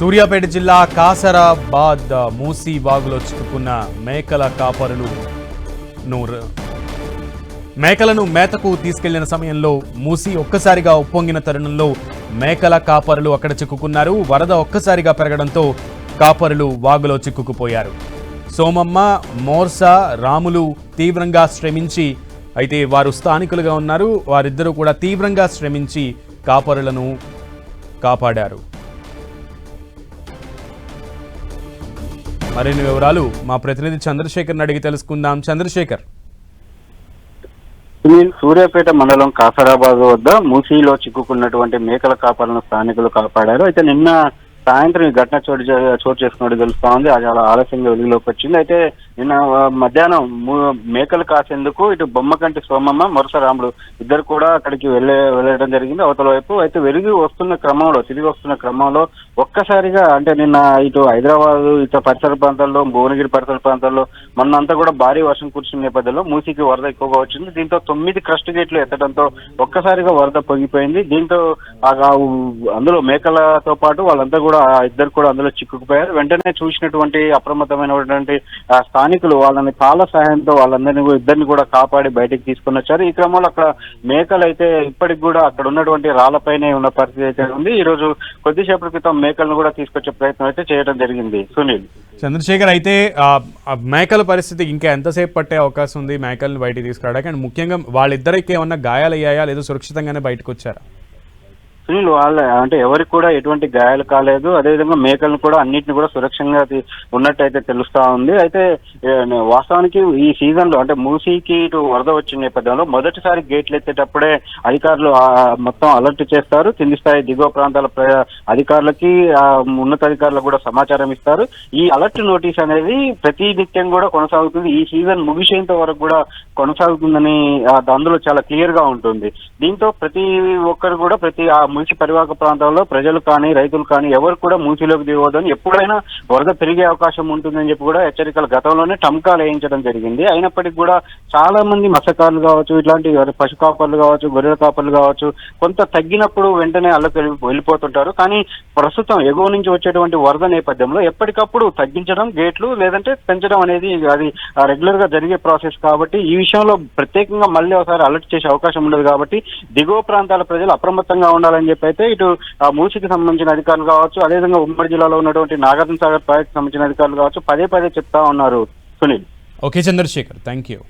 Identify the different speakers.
Speaker 1: సూర్యాపేట జిల్లా కాసరాబాద్ మూసీ వాగులో చిక్కుకున్న మేకల కాపరులు మేకలను మేతకు తీసుకెళ్ళిన సమయంలో మూసి ఒక్కసారిగా ఉప్పొంగిన తరుణంలో మేకల కాపరులు అక్కడ చిక్కుకున్నారు. వరద ఒక్కసారిగా పెరగడంతో కాపరులు వాగులో చిక్కుకుపోయారు. సోమమ్మ మోర్సా రాములు తీవ్రంగా శ్రమించి అయితే వారు స్థానికులుగా ఉన్నారు. వారిద్దరూ కూడా తీవ్రంగా శ్రమించి కాపరులను కాపాడారు. మరిన్ని వివరాలు మా ప్రతినిధి చంద్రశేఖర్ అడిగి తెలుసుకుందాం. చంద్రశేఖర్.
Speaker 2: సునీల్ సూర్యాపేట మండలం కాసరాబాద్ వద్ద మూసీలో చిక్కుకున్నటువంటి మేకల కాపలను స్థానికులు కాపాడారు. అయితే నిన్న సాయంత్రం ఈ ఘటన చోటు చే- చోటు చేసుకున్నట్టు తెలుస్తా ఉంది. అది చాలా ఆలస్యంగా వెలుగులోకి వచ్చింది అయితే నిన్న మధ్యాహ్నం మేకలు కాసేందుకు ఇటు బొమ్మకంటి సోమమ్మ మరుస రాముడు ఇద్దరు కూడా అక్కడికి వెళ్ళే వెళ్ళడం జరిగింది. అవతల వైపు అయితే వెలుగు వస్తున్న క్రమంలో తిరిగి వస్తున్న క్రమంలో ఒక్కసారిగా అంటే నిన్న ఇటు హైదరాబాద్ ఇటు పరిసర ప్రాంతాల్లో భువనగిరి పరిసర ప్రాంతాల్లో మొన్నంతా కూడా భారీ వర్షం కురిసిన నేపథ్యంలో మూసీకి వరద ఎక్కువగా వచ్చింది. దీంతో తొమ్మిది క్రస్ట్ గేట్లు ఎత్తడంతో ఒక్కసారిగా వరద పొంగిపోయింది. దీంతో అందులో మేకలతో పాటు వాళ్ళంతా కూడా ఇద్దరు కూడా అందులో చిక్కుకుపోయారు. వెంటనే చూసినటువంటి అప్రమత్తమైనటువంటి స్థానికులు వాళ్ళని కాల సహాయంతో వాళ్ళందరినీ ఇద్దరిని కూడా కాపాడి బయటికి తీసుకొని వచ్చారు. ఈ క్రమంలో అక్కడ మేకలు అయితే ఇప్పటికి కూడా అక్కడ ఉన్నటువంటి రాళ్ళపైనే ఉన్న పరిస్థితి అయితే ఉంది. ఈ రోజు కొద్దిసేపటి క్రితం మేకలను కూడా తీసుకొచ్చే ప్రయత్నం అయితే చేయడం జరిగింది. సునీల్.
Speaker 1: చంద్రశేఖర్ అయితే ఆ, మేకల పరిస్థితి ఇంకా ఎంతసేపు పట్టే అవకాశం ఉంది మేకలను బయటికి తీసుకురావడానికి? అండ్ ముఖ్యంగా వాళ్ళిద్దరికి ఏమన్నా గాయాలయ్యాయా? లేదా సురక్షితంగానే బయటకు వచ్చారా?
Speaker 2: సునీల్ వాళ్ళ అంటే ఎవరికి కూడా ఎటువంటి గాయాలు కాలేదు. అదేవిధంగా మేకలను కూడా అన్నిటిని కూడా సురక్షంగా ఉన్నట్టయితే తెలుస్తా ఉంది. అయితే వాస్తవానికి ఈ సీజన్లో అంటే మూసీకి ఇటు వరద వచ్చిన నేపథ్యంలో మొదటిసారి గేట్లు ఎత్తేటప్పుడే అధికారులు మొత్తం అలర్ట్ చేస్తారు. కింది స్థాయి దిగువ ప్రాంతాల ప్ర- అధికారులకి ఉన్నతాధికారులకు కూడా సమాచారం ఇస్తారు. ఈ అలర్ట్ నోటీస్ అనేది ప్రతి నిత్యం కూడా కొనసాగుతుంది. ఈ సీజన్ ముగిసేంత వరకు కూడా కొనసాగుతుందని అందులో చాలా క్లియర్గా ఉంటుంది. దీంతో ప్రతి ఒక్కరు కూడా ప్రతి మంచి పరివాహక ప్రాంతాల్లో ప్రజలు కానీ రైతులు కానీ ఎవరు కూడా మూసిలోకి దిగవద్దని ఎప్పుడైనా వరద పెరిగే అవకాశం ఉంటుందని చెప్పి కూడా హెచ్చరికలు గతంలోనే టంకాలు వేయించడం జరిగింది. అయినప్పటికీ కూడా చాలా మంది మత్స్యకారులు కావచ్చు ఇట్లాంటి పశు కాపర్లు కావచ్చు గొర్రెల కాపర్లు కావచ్చు కొంత తగ్గినప్పుడు వెంటనే అల్లకి వెళ్ళిపోతుంటారు. కానీ ప్రస్తుతం ఎగువ నుంచి వచ్చేటువంటి వరద నేపథ్యంలో ఎప్పటికప్పుడు తగ్గించడం గేట్లు లేదంటే పెంచడం అనేది అది రెగ్యులర్గా జరిగే ప్రాసెస్ కాబట్టి ఈ విషయంలో ప్రత్యేకంగా మళ్ళీ ఒకసారి అలర్ట్ చేసే అవకాశం ఉండదు కాబట్టి దిగువ ప్రాంతాల ప్రజలు అప్రమత్తంగా ఉండాలని చెప్పి అయితే ఇటు ఆ మూసికి సంబంధించిన అధికారులు కావచ్చు అదేవిధంగా ఉమ్మడి జిల్లాలో ఉన్నటువంటి నాగార్జున సాగర్ ప్రాజెక్ట్ సంబంధించిన అధికారులు కావచ్చు పదే పదే చెప్తా ఉన్నారు Sunil.
Speaker 1: Okay Chandrasekhar thank you